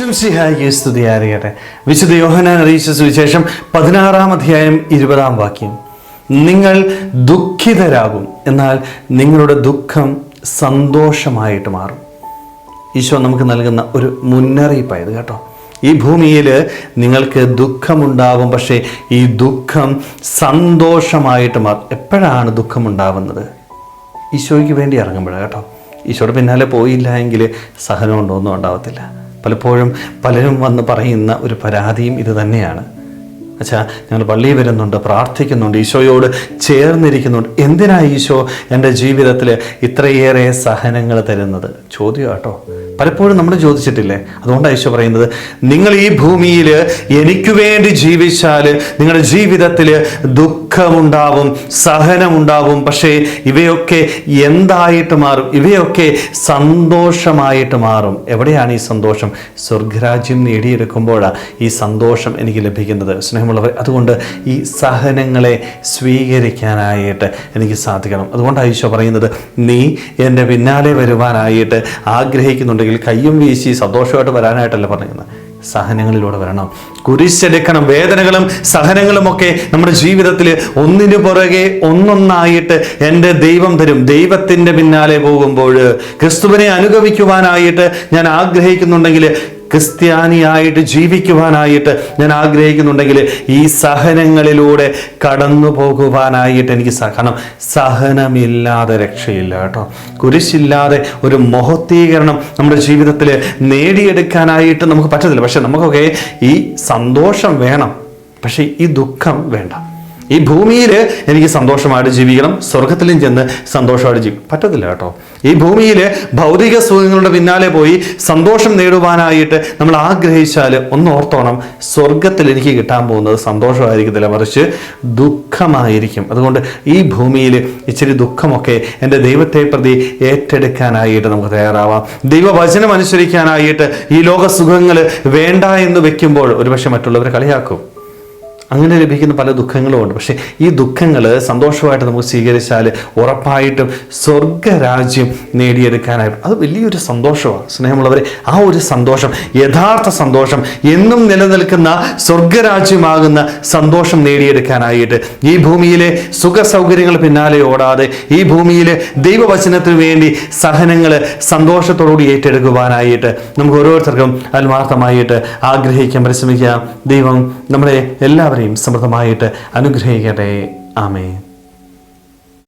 ഈശ്വംസിഹായിക്ക് സ്തുതിയായിരിക്കട്ടെ. വിശുദ്ധ യോഹനാൻ അറിയിച്ച സുവിശേഷം പതിനാറാം അധ്യായം ഇരുപതാം വാക്യം. നിങ്ങൾ ദുഃഖിതരാകും എന്നാൽ നിങ്ങളുടെ ദുഃഖം സന്തോഷമായിട്ട് മാറും. ഈശോ നമുക്ക് നൽകുന്ന ഒരു മുന്നറിയിപ്പായത് കേട്ടോ. ഈ ഭൂമിയിൽ നിങ്ങൾക്ക് ദുഃഖമുണ്ടാവും പക്ഷേ ഈ ദുഃഖം സന്തോഷമായിട്ട് മാറും. എപ്പോഴാണ് ദുഃഖമുണ്ടാവുന്നത്? ഈശോയ്ക്ക് വേണ്ടി ഇറങ്ങുമ്പോഴാണ് കേട്ടോ. ഈശോയുടെ പിന്നാലെ പോയില്ല എങ്കിൽ സഹനം ഉണ്ടോ? ഒന്നും ഉണ്ടാവത്തില്ല. പലപ്പോഴും പലരും വന്ന് പറയുന്ന ഒരു പരാതിയും ഇത് തന്നെയാണ്. അച്ഛാ ഞങ്ങൾ പള്ളിയിൽ വരുന്നുണ്ട് പ്രാർത്ഥിക്കുന്നുണ്ട് ഈശോയോട് ചേർന്നിരിക്കുന്നുണ്ട്. എന്തിനാണ് ഈശോ എന്റെ ജീവിതത്തിൽ ഇത്രയേറെ സഹനങ്ങൾ തരുന്നത്? ചോദ്യം കേട്ടോ പലപ്പോഴും നമ്മൾ ചോദിച്ചിട്ടില്ലേ? അതുകൊണ്ട് ഈശോ പറയുന്നത് നിങ്ങൾ ഈ ഭൂമിയിൽ എനിക്ക് വേണ്ടി ജീവിച്ചാൽ നിങ്ങളുടെ ജീവിതത്തിൽ ദുഃഖമുണ്ടാവും സഹനമുണ്ടാവും പക്ഷേ ഇവയൊക്കെ എന്തായിട്ട് മാറും? ഇവയൊക്കെ സന്തോഷമായിട്ട് മാറും. എവിടെയാണ് ഈ സന്തോഷം? സ്വർഗരാജ്യം നേടിയെടുക്കുമ്പോഴാണ് ഈ സന്തോഷം എനിക്ക് ലഭിക്കുന്നത്. സ്നേഹമുള്ളവർ അതുകൊണ്ട് ഈ സഹനങ്ങളെ സ്വീകരിക്കാനായിട്ട് എനിക്ക് സാധിക്കണം. അതുകൊണ്ട് ഈശോ പറയുന്നത് നീ എന്റെ പിന്നാലെ വരുവാനായിട്ട് ആഗ്രഹിക്കുന്നുണ്ടെങ്കിൽ കയ്യും വീശി സന്തോഷമായിട്ട് വരാനായിട്ടല്ല പറഞ്ഞിരുന്നത് സഹനങ്ങളിലൂടെ വരണം. കുരിശെടുക്കണം. വേദനകളും സഹനങ്ങളും ഒക്കെ നമ്മുടെ ജീവിതത്തിൽ ഒന്നിനു പുറകെ ഒന്നൊന്നായിട്ട് എന്റെ ദൈവം തരും. ദൈവത്തിന്റെ പിന്നാലെ പോകുമ്പോൾ ക്രിസ്തുവിനെ അനുഗമിക്കുവാനായിട്ട് ഞാൻ ആഗ്രഹിക്കുന്നുണ്ടെങ്കിൽ ക്രിസ്ത്യാനിയായിട്ട് ജീവിക്കുവാനായിട്ട് ഞാൻ ആഗ്രഹിക്കുന്നുണ്ടെങ്കിൽ ഈ സഹനങ്ങളിലൂടെ കടന്നു പോകുവാനായിട്ട് എനിക്ക് സഹനം സഹനമില്ലാതെ രക്ഷയില്ല കേട്ടോ. കുരിശില്ലാതെ ഒരു മഹത്വീകരണം നമ്മുടെ ജീവിതത്തിൽ നേടിയെടുക്കാനായിട്ട് നമുക്ക് പറ്റത്തില്ല. പക്ഷെ നമുക്കൊക്കെ ഈ സന്തോഷം വേണം. പക്ഷേ ഈ ദുഃഖം വേണ്ട. ഈ ഭൂമിയിൽ എനിക്ക് സന്തോഷമായിട്ട് ജീവിക്കണം സ്വർഗത്തിലും ചെന്ന് സന്തോഷമായിട്ട് ജീവിക്കും പറ്റത്തില്ല കേട്ടോ. ഈ ഭൂമിയിൽ ഭൗതിക സുഖങ്ങളുടെ പിന്നാലെ പോയി സന്തോഷം നേടുവാനായിട്ട് നമ്മൾ ആഗ്രഹിച്ചാൽ ഒന്ന് ഓർത്തോണം സ്വർഗത്തിൽ എനിക്ക് കിട്ടാൻ പോകുന്നത് സന്തോഷമായിരിക്കത്തില്ല മറിച്ച് ദുഃഖമായിരിക്കും. അതുകൊണ്ട് ഈ ഭൂമിയിൽ ഇച്ചിരി ദുഃഖമൊക്കെ എന്റെ ദൈവത്തെ പ്രതി ഏറ്റെടുക്കാനായിട്ട് നമുക്ക് തയ്യാറാവാം. ദൈവവചനം അനുസരിക്കാനായിട്ട് ഈ ലോക സുഖങ്ങൾ വേണ്ട എന്ന് വെക്കുമ്പോൾ ഒരുപക്ഷെ മറ്റുള്ളവരെ കളിയാക്കും. അങ്ങനെ ലഭിക്കുന്ന പല ദുഃഖങ്ങളും ഉണ്ട് പക്ഷേ ഈ ദുഃഖങ്ങൾ സന്തോഷമായിട്ട് നമുക്ക് സ്വീകരിച്ചാൽ ഉറപ്പായിട്ടും സ്വർഗരാജ്യം നേടിയെടുക്കാനായിട്ട് അത് വലിയൊരു സന്തോഷമാണ്. സ്നേഹമുള്ളവരെ ആ ഒരു സന്തോഷം യഥാർത്ഥ സന്തോഷം എന്നും നിലനിൽക്കുന്ന സ്വർഗരാജ്യമാകുന്ന സന്തോഷം നേടിയെടുക്കാനായിട്ട് ഈ ഭൂമിയിലെ സുഖ സൗകര്യങ്ങൾ പിന്നാലെ ഓടാതെ ഈ ഭൂമിയിലെ ദൈവവചനത്തിന് വേണ്ടി സഹനങ്ങൾ സന്തോഷത്തോടുകൂടി ഏറ്റെടുക്കുവാനായിട്ട് നമുക്ക് ഓരോരുത്തർക്കും ആത്മാർത്ഥമായിട്ട് ആഗ്രഹിക്കാൻ പരിശ്രമിക്കാം. ദൈവം നമ്മളെ എല്ലാവരെയും സമൃദ്ധമായിട്ട് അനുഗ്രഹിക്കട്ടെ. ആമേ